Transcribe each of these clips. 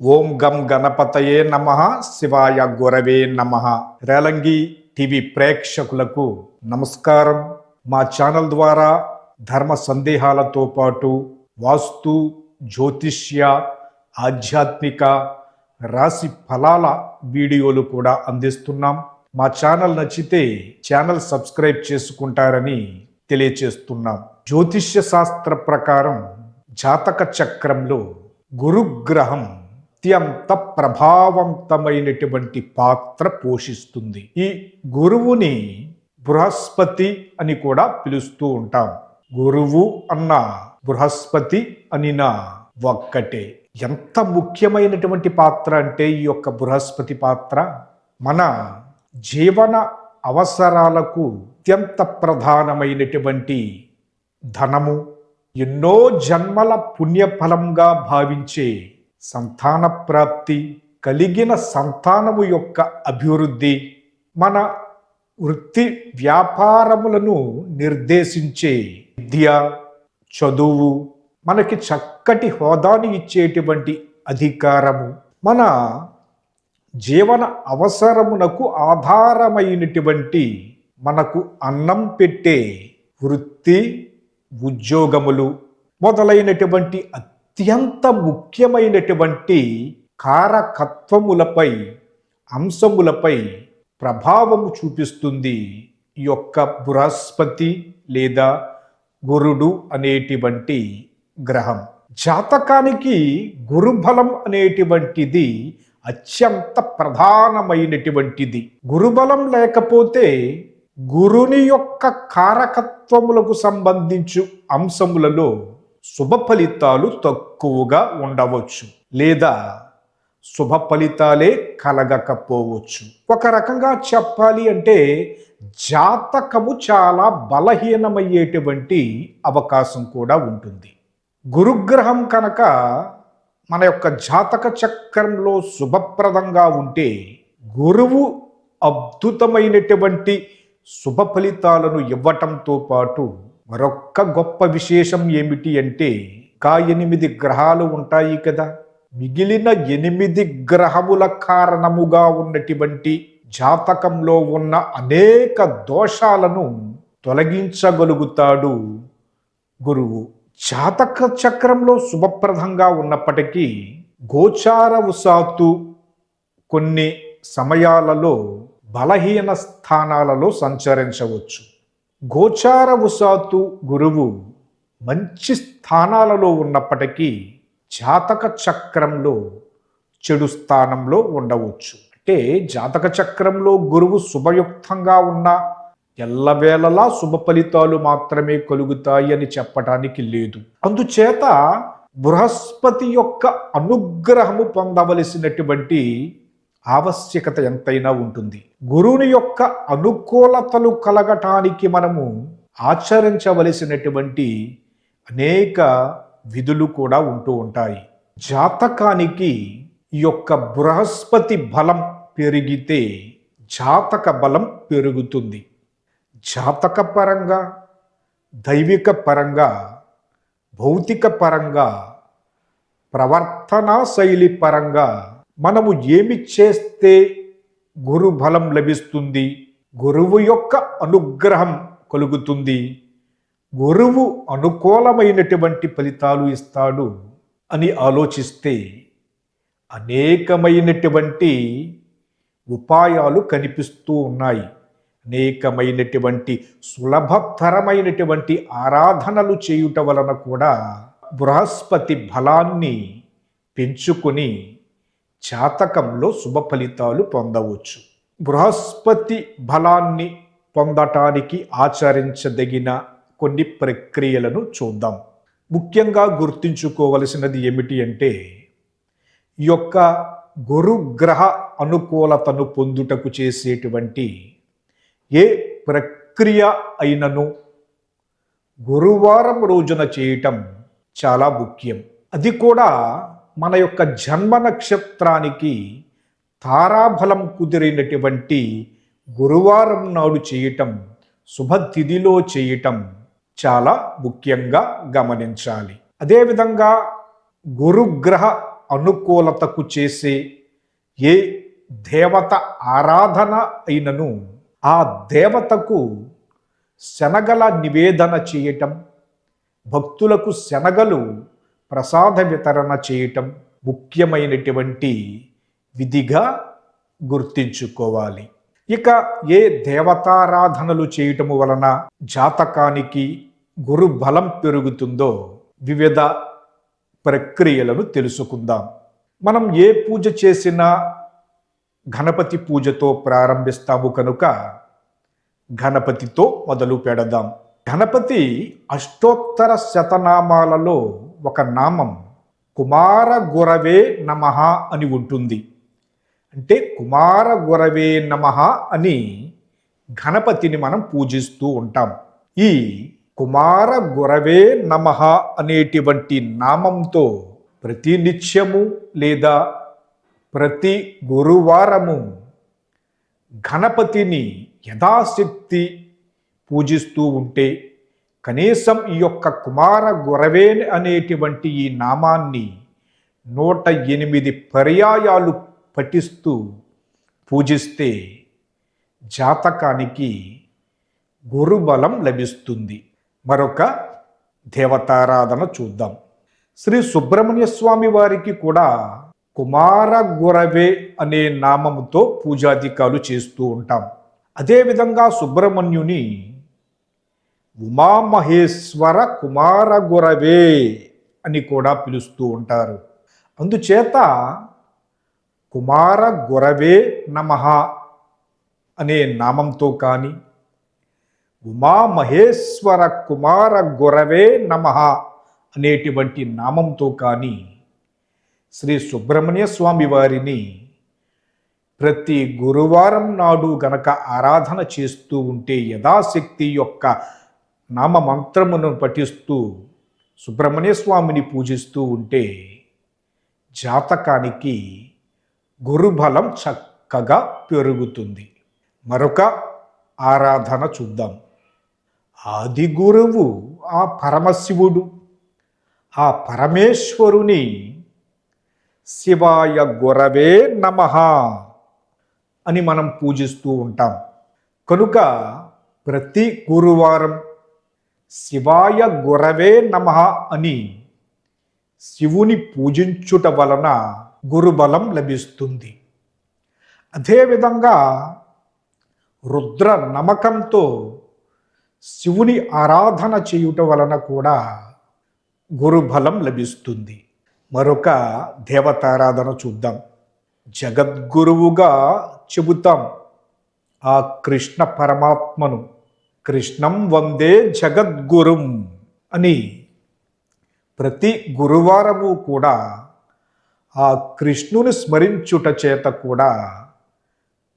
ఓం గం గణపతయే నమ శివాయ గురవే నమ. రేలంగి టీవీ ప్రేక్షకులకు నమస్కారం. మా ఛానల్ ద్వారా ధర్మ సందేహాలతో పాటు వాస్తు జ్యోతిష్య ఆధ్యాత్మిక రాశి ఫలాల వీడియోలు కూడా అందిస్తున్నాం. మా ఛానల్ నచ్చితే ఛానల్ సబ్స్క్రైబ్ చేసుకుంటారని తెలియచేస్తున్నాం. జ్యోతిష్య శాస్త్ర ప్రకారం జాతక చక్రంలో గురుగ్రహం అత్యంత ప్రభావవంతమైనటువంటి పాత్ర పోషిస్తుంది. ఈ గురువుని బృహస్పతి అని కూడా పిలుస్తూ ఉంటాం. గురువు అన్న బృహస్పతి అనిన ఒక్కటే. ఎంత ముఖ్యమైనటువంటి పాత్ర అంటే ఈ యొక్క బృహస్పతి పాత్ర? మన జీవన అవసరాలకు అత్యంత ప్రధానమైనటువంటి ధనము. ఎన్నో జన్మల పుణ్యఫలంగా భావించే సంతాన ప్రాప్తి కలిగిన సంతానము యొక్క అభివృద్ధి మన వృత్తి వ్యాపారములను నిర్దేశించే విద్య చదువు మనకి చక్కటి హోదాని ఇచ్చేటువంటి అధికారము మన జీవన అవసరమునకు ఆధారమైనటువంటి మనకు అన్నం పెట్టే వృత్తి ఉద్యోగములు మొదలైనటువంటి అత్యంత ముఖ్యమైనటువంటి కారకత్వములపై అంశములపై ప్రభావము చూపిస్తుంది ఈ యొక్క బృహస్పతి లేదా గురుడు అనేటువంటి గ్రహం. జాతకానికి గురుబలం అనేటువంటిది అత్యంత ప్రధానమైనటువంటిది. గురుబలం లేకపోతే గురుని యొక్క కారకత్వములకు సంబంధించు అంశములలో శుభ ఫలితాలు తక్కువగా ఉండవచ్చు లేదా శుభ ఫలితాలే కలగకపోవచ్చు. ఒక రకంగా చెప్పాలి అంటే జాతకము చాలా బలహీనమయ్యేటువంటి అవకాశం కూడా ఉంటుంది. గురుగ్రహం కనుక మన యొక్క జాతక చక్రంలో శుభప్రదంగా ఉంటే గురువు అద్భుతమైనటువంటి శుభ ఫలితాలను ఇవ్వటంతో పాటు మరొక్క గొప్ప విశేషం ఏమిటి అంటే కా ఎనిమిది గ్రహాలు ఉంటాయి కదా. మిగిలిన ఎనిమిది గ్రహముల కారణముగా ఉన్నటువంటి జాతకంలో ఉన్న అనేక దోషాలను తొలగించగలుగుతాడు. గురువు జాతక చక్రంలో శుభప్రదంగా ఉన్నప్పటికీ గోచారవశాత్తు కొన్ని సమయాలలో బలహీన స్థానాలలో సంచరించవచ్చు. గోచారవశాత్తు గురువు మంచి స్థానాలలో ఉన్నప్పటికీ జాతక చక్రంలో చెడు స్థానంలో ఉండవచ్చు. అంటే జాతక చక్రంలో గురువు శుభయుక్తంగా ఉన్న ఎల్లవేళలా శుభ ఫలితాలు మాత్రమే కలుగుతాయి అని చెప్పటానికి లేదు. అందుచేత బృహస్పతి యొక్క అనుగ్రహము పొందవలసినటువంటి ఆవశ్యకత ఎంతైనా ఉంటుంది. గురువుని యొక్క అనుకూలతలు కలగటానికి మనము ఆచరించవలసినటువంటి అనేక విధులు కూడా ఉంటూ ఉంటాయి. జాతకానికి ఈ యొక్క బృహస్పతి బలం పెరిగితే జాతక బలం పెరుగుతుంది. జాతక పరంగా దైవిక పరంగా భౌతిక పరంగా ప్రవర్తనా శైలి పరంగా మనము ఏమి చేస్తే గురు బలం లభిస్తుంది? గురువు యొక్క అనుగ్రహం కలుగుతుంది. గురువు అనుకూలమైనటువంటి ఫలితాలు ఇస్తాడు అని ఆలోచిస్తే అనేకమైనటువంటి ఉపాయాలు కనిపిస్తూ ఉన్నాయి. అనేకమైనటువంటి సులభతరమైనటువంటి ఆరాధనలు చేయుట వలన కూడా బృహస్పతి బలాన్ని పెంచుకొని జాతకంలో శుభ ఫలితాలు పొందవచ్చు. బృహస్పతి బలాన్ని పొందటానికి ఆచరించదగిన కొన్ని ప్రక్రియలను చూద్దాం. ముఖ్యంగా గుర్తుంచుకోవలసినది ఏమిటి అంటే ఈ యొక్క గురుగ్రహ అనుకూలతను పొందుటకు చేసేటువంటి ఏ ప్రక్రియ అయినను గురువారం రోజున చేయటం చాలా ముఖ్యం. అది కూడా మన యొక్క జన్మ నక్షత్రానికి తారాబలం కుదిరినటువంటి గురువారం నాడు చేయటం శుభతిథిలో చేయటం చాలా ముఖ్యంగా గమనించాలి. అదేవిధంగా గురుగ్రహ అనుకూలతకు చేసే ఏ దేవత ఆరాధన అయినను ఆ దేవతకు శనగల నివేదన చేయటం భక్తులకు శనగలు ప్రసాద వితరణ చేయటం ముఖ్యమైనటువంటి విధిగా గుర్తించుకోవాలి. ఇక ఏ దేవతారాధనలు చేయటము వలన జాతకానికి గురు బలం పెరుగుతుందో వివిధ ప్రక్రియలను తెలుసుకుందాం. మనం ఏ పూజ చేసినా గణపతి పూజతో ప్రారంభిస్తాము కనుక గణపతితో మొదలు పెడదాం. గణపతి అష్టోత్తర శతనామాలలో ఒక నామం కుమార గురవే నమ అని ఉంటుంది. అంటే కుమార గురవే నమ అని గణపతిని మనం పూజిస్తూ ఉంటాం. ఈ కుమార గురవే నమ అనేటువంటి నామంతో ప్రతి నిత్యము లేదా ప్రతి గురువారము గణపతిని యథాశక్తి పూజిస్తూ ఉంటే కనీసం ఈ యొక్క కుమార గురవే అనేటువంటి ఈ నామాన్ని నూట ఎనిమిది పర్యాయాలు పఠిస్తూ పూజిస్తే జాతకానికి గురుబలం లభిస్తుంది. మరొక దేవతారాధన చూద్దాం. శ్రీ సుబ్రహ్మణ్య స్వామి వారికి కూడా కుమార గురవే అనే నామముతో పూజాధికాలు చేస్తూ ఉంటాం. అదేవిధంగా సుబ్రహ్మణ్యుని ఉమామహేశ్వర కుమార గురవే అని కూడా పిలుస్తూ ఉంటారు. అందుచేత కుమార గురవే నమ అనే నామంతో కానీ ఉమామహేశ్వర కుమార గురవే నమ అనేటువంటి నామంతో కానీ శ్రీ సుబ్రహ్మణ్య స్వామి వారిని ప్రతి గురువారం నాడు గనక ఆరాధన చేస్తూ ఉంటే యథాశక్తి యొక్క నామ మంత్రమును పఠిస్తూ సుబ్రహ్మణ్య స్వామిని పూజిస్తూ ఉంటే జాతకానికి గురుబలం చక్కగా పెరుగుతుంది. మరొక ఆరాధన చూద్దాం. ఆది గురువు ఆ పరమశివుడు ఆ పరమేశ్వరుని శివాయ గురవే నమ అని మనం పూజిస్తూ ఉంటాం. కనుక ప్రతి గురువారం శివాయ గురవే నమ అని శివుని పూజించుట వలన గురుబలం లభిస్తుంది. అదేవిధంగా రుద్ర నమ్మకంతో శివుని ఆరాధన చేయుట వలన కూడా గురుబలం లభిస్తుంది. మరొక దేవతారాధన చూద్దాం. జగద్గురువుగా చెబుతాం ఆ కృష్ణ పరమాత్మను కృష్ణం వందే జగద్గురుం అని ప్రతి గురువారము కూడా ఆ కృష్ణుని స్మరించుట చేత కూడా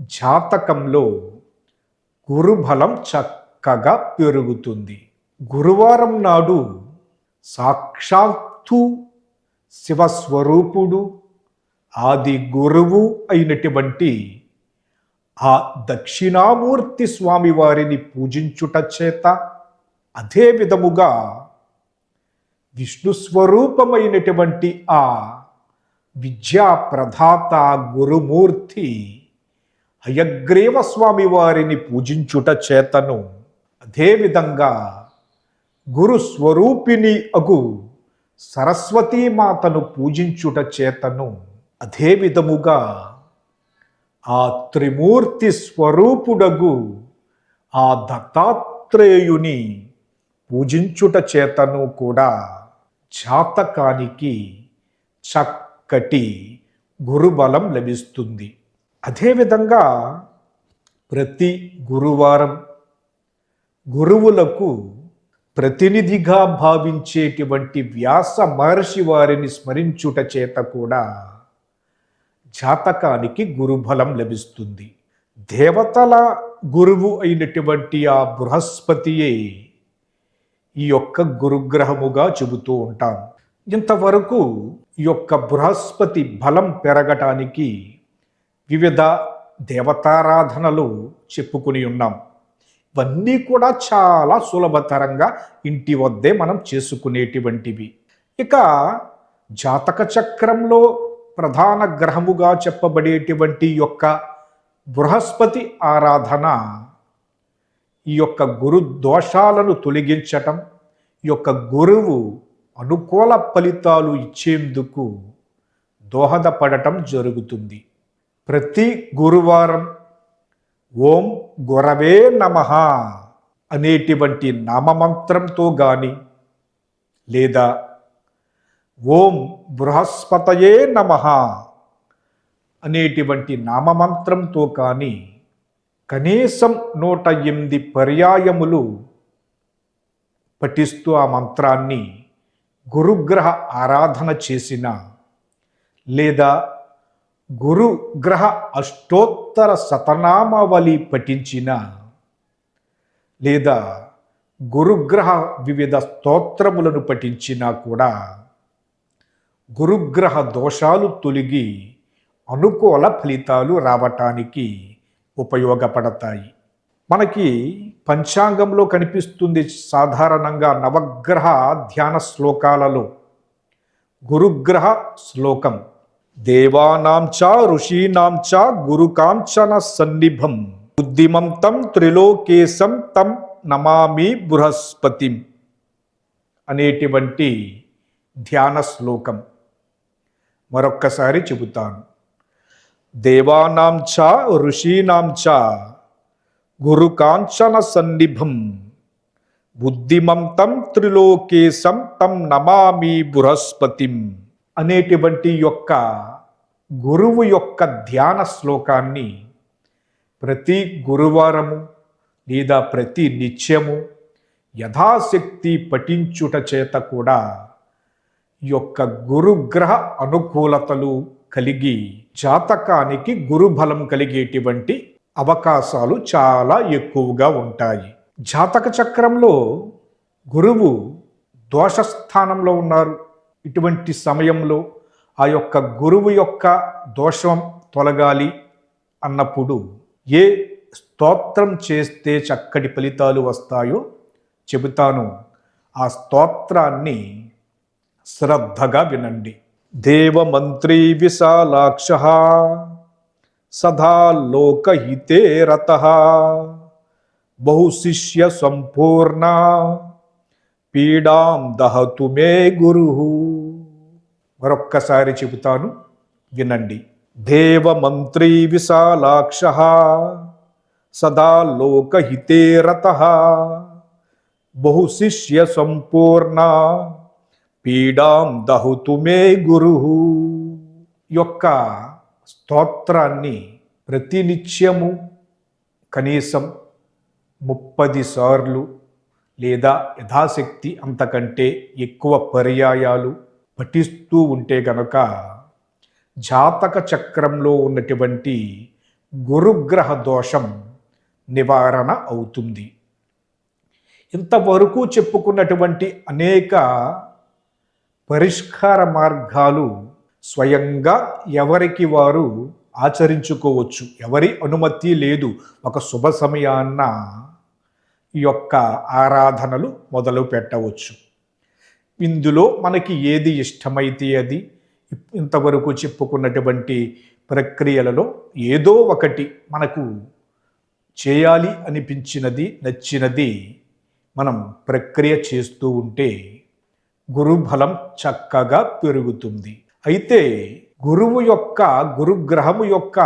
జాతకంలో గురుబలం చక్కగా పెరుగుతుంది. గురువారం నాడు సాక్షాత్తు శివస్వరూపుడు ఆది గురువు అయినటువంటి ఆ దక్షిణామూర్తి స్వామివారిని పూజించుట చేత అదే విధముగా విష్ణు స్వరూపమైనటువంటి ఆ విద్యా ప్రధాత గురుమూర్తి హయగ్రీవ స్వామి వారిని పూజించుట చేతను అదేవిధంగా గురుస్వరూపిణి అగు సరస్వతీమాతను పూజించుట చేతను అదే విధముగా ఆ త్రిమూర్తి స్వరూపుడగు ఆ దత్తాత్రేయుని పూజించుట చేతను కూడా జాతకానికి చక్కటి గురుబలం లభిస్తుంది. అదేవిధంగా ప్రతి గురువారం గురువులకు ప్రతినిధిగా భావించేటువంటి వ్యాస మహర్షి వారిని స్మరించుట చేత కూడా జాతకానికి గురుబలం లభిస్తుంది. దేవతల గురువు అయినటువంటి ఆ బృహస్పతియే ఈ యొక్క గురుగ్రహముగా చెబుతూ ఉంటాం ఇంతవరకు ఈ యొక్క బృహస్పతి బలం పెరగటానికి వివిధ దేవతారాధనలు చెప్పుకుని ఉన్నాం. ఇవన్నీ కూడా చాలా సులభతరంగా ఇంటి వద్దే మనం చేసుకునేటువంటివి. ఇక జాతక చక్రంలో ప్రధాన గ్రహముగా చెప్పబడేటువంటి యొక్క బృహస్పతి ఆరాధన ఈ యొక్క గురు దోషాలను తొలగించటం ఈ యొక్క గురువు అనుకూల ఫలితాలు ఇచ్చేందుకు దోహదపడటం జరుగుతుంది. ప్రతి గురువారం ఓం గురవే నమ అనేటువంటి నామమంత్రంతో కానీ లేదా ఓం బృహస్పతయే నమ అనేటువంటి నామమంత్రంతో కానీ కనీసం నూట ఎనిమిది పర్యాయములు పఠిస్తూ ఆ మంత్రాన్ని గురుగ్రహ ఆరాధన చేసిన లేదా గురుగ్రహ అష్టోత్తర శతనామావళి పఠించిన లేదా గురుగ్రహ వివిధ స్తోత్రములను పఠించినా కూడా గురుగ్రహ దోషాలు తొలగి అనుకూల ఫలితాలు రావటానికి ఉపయోగపడతాయి. మనకి పంచాంగంలో కనిపిస్తుంది సాధారణంగా నవగ్రహ ధ్యాన శ్లోకాలలో గురుగ్రహ శ్లోకం దేవానాం చ ఋషీనాం చ గురుకాంచన సన్నిభం బుద్ధిమంతం త్రిలోకేశం తం నమామి బృహస్పతిం అనేటువంటి ధ్యాన శ్లోకం. మరొక్కసారి చెబుతాను. దేవానాం చ ఋషీనాం చ గురుకాంచన సన్నిభం బుద్ధిమంతం త్రిలోకేశం తం నమామి బృహస్పతిం అనేటువంటి యొక్క గురువు యొక్క ధ్యాన శ్లోకాన్ని ప్రతి గురువారము లేదా ప్రతి నిత్యము యథాశక్తి పఠించుట చేత కూడా యొక్క గురుగ్రహ అనుకూలతలు కలిగి జాతకానికి గురుబలం కలిగేటువంటి అవకాశాలు చాలా ఎక్కువగా ఉంటాయి. జాతక చక్రంలో గురువు దోషస్థానంలో ఉన్నారు. ఇటువంటి సమయంలో ఆ యొక్క గురువు యొక్క దోషం తొలగాలి అన్నప్పుడు ఏ స్తోత్రం చేస్తే చక్కటి ఫలితాలు వస్తాయో చెబుతాను. ఆ స్తోత్రాన్ని శ్రద్ధగా వినండి. దేవమంత్రి విశాలాక్ష సదా లోకహితే రత. బహుశిష్య సంపూర్ణ పీడాం దహతు మే గురు. మరొక్కసారి చెబుతాను వినండి. దేవమంత్రి విశాలాక్ష సదా లోకహితే రత. బహుశిష్య సంపూర్ణ పీడాం దహుతు మే గురు. యొక్క స్తోత్రాన్ని ప్రతినిత్యము కనీసం ముప్పది సార్లు లేదా యథాశక్తి అంతకంటే ఎక్కువ పర్యాయాలు పఠిస్తూ ఉంటే గనక జాతక చక్రంలో ఉన్నటువంటి గురుగ్రహ దోషం నివారణ అవుతుంది. ఇంతవరకు చెప్పుకున్నటువంటి అనేక పరిష్కార మార్గాలు స్వయంగా ఎవరికి వారు ఆచరించుకోవచ్చు? ఎవరి అనుమతి లేదు? ఒక శుభ సమయాన్న ఈ యొక్క ఆరాధనలు మొదలు పెట్టవచ్చు. ఇందులో మనకి ఏది ఇష్టమైతే అది? ఇంతవరకు చెప్పుకున్నటువంటి ప్రక్రియలలో ఏదో ఒకటి మనకు చేయాలి అనిపించినది నచ్చినది మనం ప్రక్రియ చేస్తూ ఉంటే గురుబలం చక్కగా పెరుగుతుంది. అయితే గురువు యొక్క గురుగ్రహము యొక్క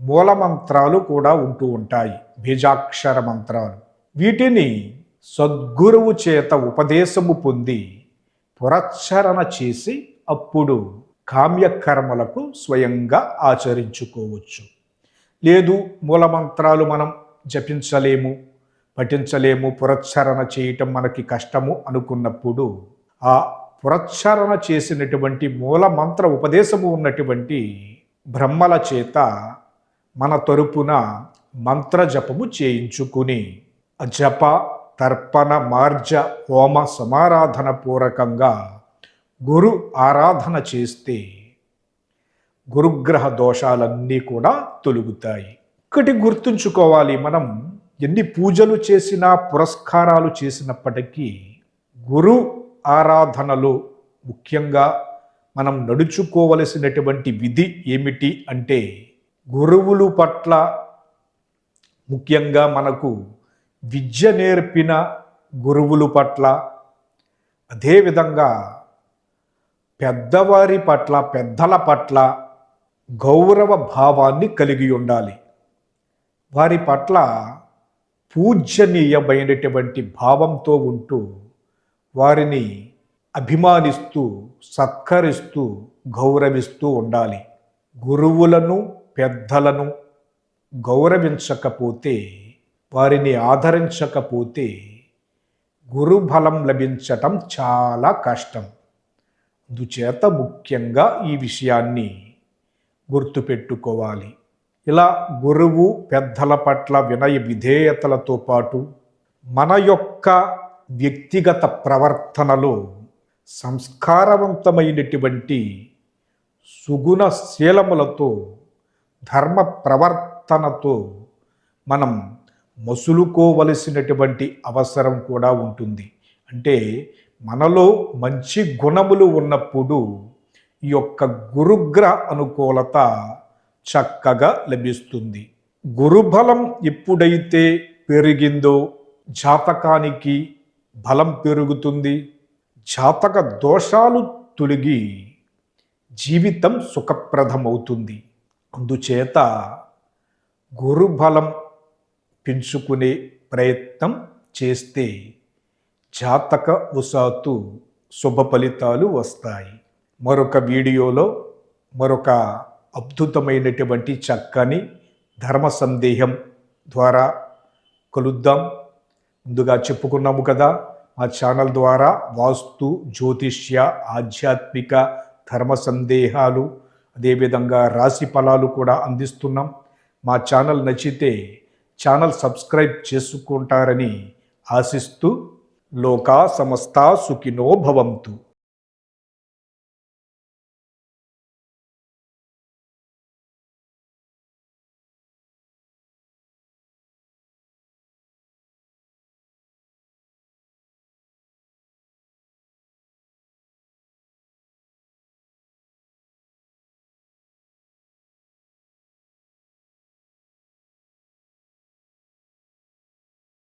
మూలమంత్రాలు కూడా ఉంటూ ఉంటాయి. బీజాక్షర మంత్రాలు. వీటిని సద్గురువు చేత ఉపదేశము పొంది పురచ్చరణ చేసి అప్పుడు కామ్యకర్మలకు స్వయంగా ఆచరించుకోవచ్చు. లేదు మూలమంత్రాలు మనం జపించలేము పఠించలేము పురచ్చరణ చేయటం మనకి కష్టము అనుకున్నప్పుడు ఆ ప్రచారణ చేసినటువంటి మూల మంత్ర ఉపదేశము ఉన్నటువంటి బ్రహ్మల చేత మన తరపున మంత్ర జపము చేయించుకుని జప తర్పణ మార్జ హోమ సమారాధన పూర్వకంగా గురు ఆరాధన చేస్తే గురుగ్రహ దోషాలన్నీ కూడా తొలుగుతాయి. ఒకటి గుర్తుంచుకోవాలి మనం ఎన్ని పూజలు చేసినా పురస్కారాలు చేసినప్పటికీ గురు ఆరాధనలో ముఖ్యంగా మనం నడుచుకోవలసినటువంటి విధి ఏమిటి అంటే గురువులు పట్ల ముఖ్యంగా మనకు విద్య నేర్పిన గురువులు పట్ల అదేవిధంగా పెద్దవారి పట్ల పెద్దల పట్ల గౌరవ భావాన్ని కలిగి ఉండాలి. వారి పట్ల పూజనీయమైనటువంటి భావంతో ఉంటూ వారిని అభిమానిస్తూ సత్కరిస్తూ గౌరవిస్తూ ఉండాలి. గురువులను పెద్దలను గౌరవించకపోతే వారిని ఆదరించకపోతే గురుబలం లభించటం చాలా కష్టం. అందుచేత ముఖ్యంగా ఈ విషయాన్ని గుర్తుపెట్టుకోవాలి. ఇలా గురువు పెద్దల పట్ల వినయ విధేయతలతో పాటు మన యొక్క వ్యక్తిగత ప్రవర్తనలో సంస్కారవంతమైనటువంటి సుగుణశీలములతో ధర్మ ప్రవర్తనతో మనం మసులుకోవలసినటువంటి అవసరం కూడా ఉంటుంది. అంటే మనలో మంచి గుణములు ఉన్నప్పుడు ఈ యొక్క గురుగ్రహ అనుకూలత చక్కగా లభిస్తుంది. గురుబలం ఎప్పుడైతే పెరిగిందో జాతకానికి బలం పెరుగుతుంది జాతక దోషాలు తొలగి జీవితం సుఖప్రదమవుతుంది. అందుచేత గురుబలం పెంచుకునే ప్రయత్నం చేస్తే జాతక వసాతు శుభ ఫలితాలు వస్తాయి. మరొక వీడియోలో మరొక అద్భుతమైనటువంటి చక్కని ధర్మ సందేహం ద్వారా కలుద్దాం. ముందుగా చెప్పుకున్నాము కదా మా ఛానల్ ద్వారా వాస్తు జ్యోతిష్య ఆధ్యాత్మిక ధర్మ సందేహాలు అదేవిధంగా రాశి ఫలాలు కూడా అందిస్తున్నాం. మా ఛానల్ నచ్చితే ఛానల్ సబ్స్క్రైబ్ చేసుకుంటారని ఆశిస్తూ లోకా సమస్తా సుఖినో భవంతు.